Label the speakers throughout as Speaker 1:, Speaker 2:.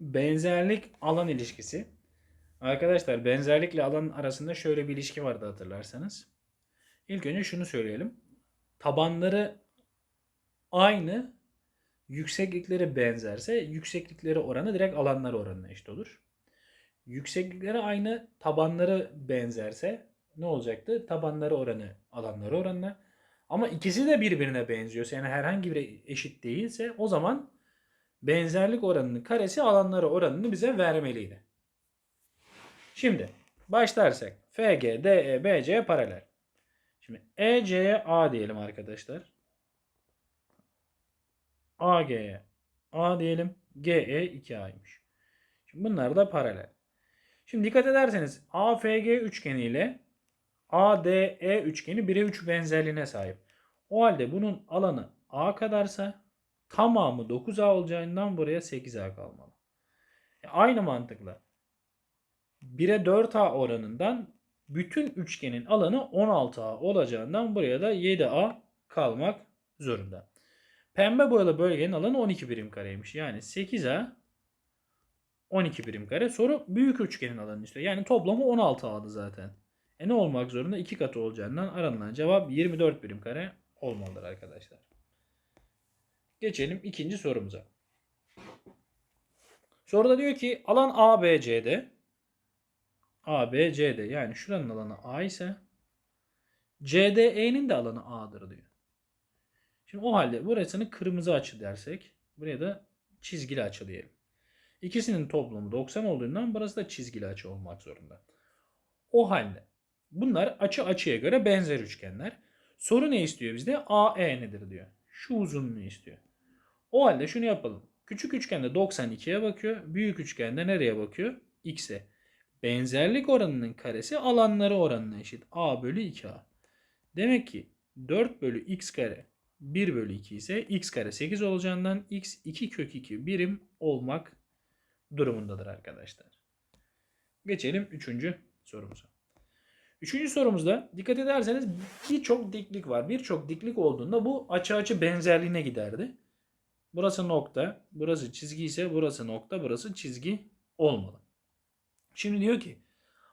Speaker 1: benzerlik alan ilişkisi. Arkadaşlar benzerlikle alan arasında şöyle bir ilişki vardı hatırlarsanız. İlk önce şunu söyleyelim. Tabanları aynı, yükseklikleri benzerse yükseklikleri oranı direkt alanları oranına eşit olur. Yükseklikleri aynı, tabanları benzerse ne olacaktı? Tabanları oranı alanları oranına. Ama ikisi de birbirine benziyorsa yani herhangi biri eşit değilse o zaman benzerlik oranının karesi alanları oranını bize vermeliydi. Şimdi başlarsak FG, DE, BC paralel. Şimdi EC'ye A diyelim arkadaşlar. AG'ye A diyelim. GE 2A'ymış. Şimdi bunlar da paralel. Şimdi dikkat ederseniz AFG üçgeni ile ADE üçgeni 1'e 3 benzerliğine sahip. O halde bunun alanı A kadarsa tamamı 9A olacağından buraya 8A kalmalı. E, aynı mantıkla 1'e 4A oranından bütün üçgenin alanı 16A olacağından buraya da 7A kalmak zorunda. Pembe boyalı bölgenin alanı 12 birim kareymiş. Yani 8A 12 birim kare. Soru büyük üçgenin alanını istiyor. Yani toplamı 16A'dı zaten. E ne olmak zorunda? 2 katı olacağından aranılan cevap 24 birim kare olmalıdır arkadaşlar. Geçelim ikinci sorumuza. Soruda diyor ki alan ABC'de ABC'de yani şuranın alanı A ise CDE'nin de alanı A'dır diyor. Şimdi o halde burasını kırmızı açı dersek buraya da çizgili açı diyelim. İkisinin toplamı 90 olduğundan burası da çizgili açı olmak zorunda. O halde bunlar açı açıya göre benzer üçgenler. Soru ne istiyor bizde? AE nedir diyor. Şu uzunluğu istiyor. O halde şunu yapalım. Küçük üçgende 92'ye bakıyor. Büyük üçgende nereye bakıyor? X'e. Benzerlik oranının karesi alanları oranına eşit. A bölü 2A. Demek ki 4 bölü x kare 1 bölü 2 ise x kare 8 olacağından x 2 kök 2 birim olmak durumundadır arkadaşlar. Geçelim 3. sorumuza. Üçüncü sorumuzda dikkat ederseniz birçok diklik var. Birçok diklik olduğunda bu açı açı benzerliğine giderdi. Burası nokta, burası çizgi ise burası nokta, burası çizgi olmalı. Şimdi diyor ki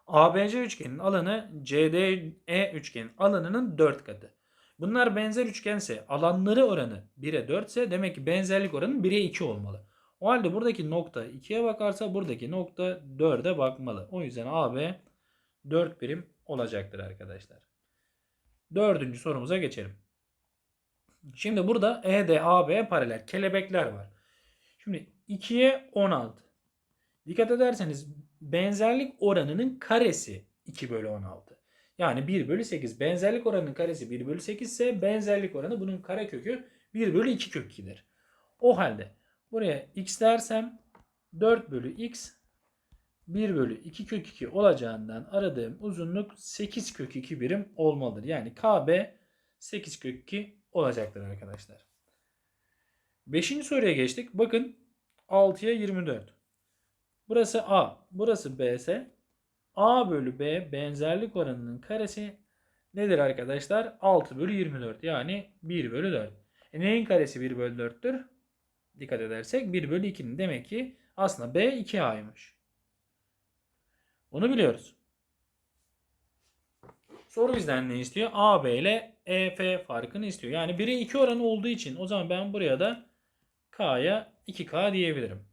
Speaker 1: ABC üçgenin alanı CDE üçgenin alanının 4 katı. Bunlar benzer üçgense alanları oranı 1'e 4 ise demek ki benzerlik oranı 1'e 2 olmalı. O halde buradaki nokta 2'ye bakarsa buradaki nokta 4'e bakmalı. O yüzden AB 4 birim olacaktır arkadaşlar. Dördüncü sorumuza geçelim. Şimdi burada E ED AB paralel kelebekler var. Şimdi 2'ye 16. Dikkat ederseniz benzerlik oranının karesi 2 bölü 16. Yani 1 bölü 8. Benzerlik oranının karesi 1 bölü 8 ise benzerlik oranı bunun karekökü 1 bölü 2 kök 2'dir. O halde buraya x dersem 4 bölü x 1 bölü 2 kök 2 olacağından aradığım uzunluk 8 kök 2 birim olmalıdır. Yani KB 8 kök 2 olacaktır arkadaşlar. Beşinci soruya geçtik. Bakın 6'ya 24. Burası A, burası B ise A bölü B benzerlik oranının karesi nedir arkadaşlar? 6 bölü 24 yani 1 bölü 4. E neyin karesi 1 bölü 4'tür? Dikkat edersek 1 bölü 2'nin demek ki aslında B 2A'ymış. Bunu biliyoruz. Soru bizden ne istiyor? AB ile EF farkını istiyor. Yani 1'e 2 oranı olduğu için o zaman ben buraya da K'ya 2K diyebilirim.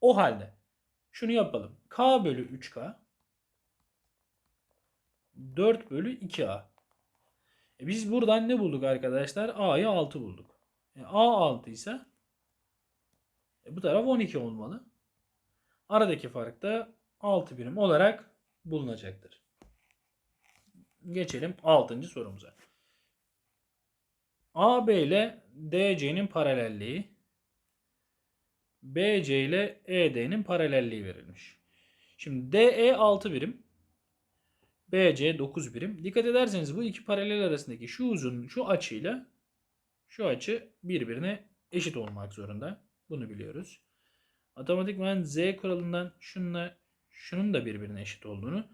Speaker 1: O halde şunu yapalım. K bölü 3K 4 bölü 2A. E biz buradan ne bulduk arkadaşlar? A'yı 6 bulduk. E A 6 ise e bu taraf 12 olmalı. Aradaki fark da 6 birim olarak bulunacaktır. Geçelim 6. sorumuza. AB ile DC'nin paralelliği BC ile ED'nin paralelliği verilmiş. Şimdi DE 6 birim. BC 9 birim. Dikkat ederseniz bu iki paralel arasındaki şu uzun şu açıyla şu açı birbirine eşit olmak zorunda. Bunu biliyoruz. Otomatikman Z kuralından şununla şunun da birbirine eşit olduğunu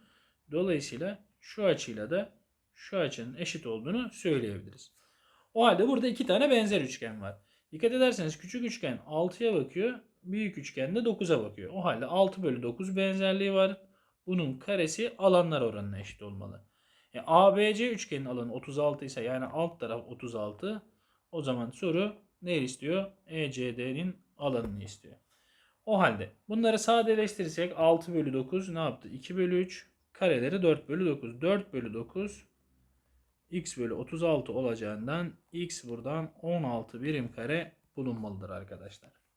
Speaker 1: dolayısıyla şu açıyla da şu açının eşit olduğunu söyleyebiliriz. O halde burada iki tane benzer üçgen var. Dikkat ederseniz küçük üçgen 6'ya bakıyor. büyük üçgende 9'a bakıyor. O halde 6 bölü 9 benzerliği var. Bunun karesi alanlar oranına eşit olmalı. E, ABC üçgenin alanı 36 ise yani alt taraf 36. O zaman soru ne istiyor? ECD'nin alanını istiyor. O halde bunları sadeleştirirsek 6 bölü 9 ne yaptı? 2 bölü 3 kareleri 4 bölü 9. 4 bölü 9 x bölü 36 olacağından x buradan 16 birim kare bulunmalıdır arkadaşlar.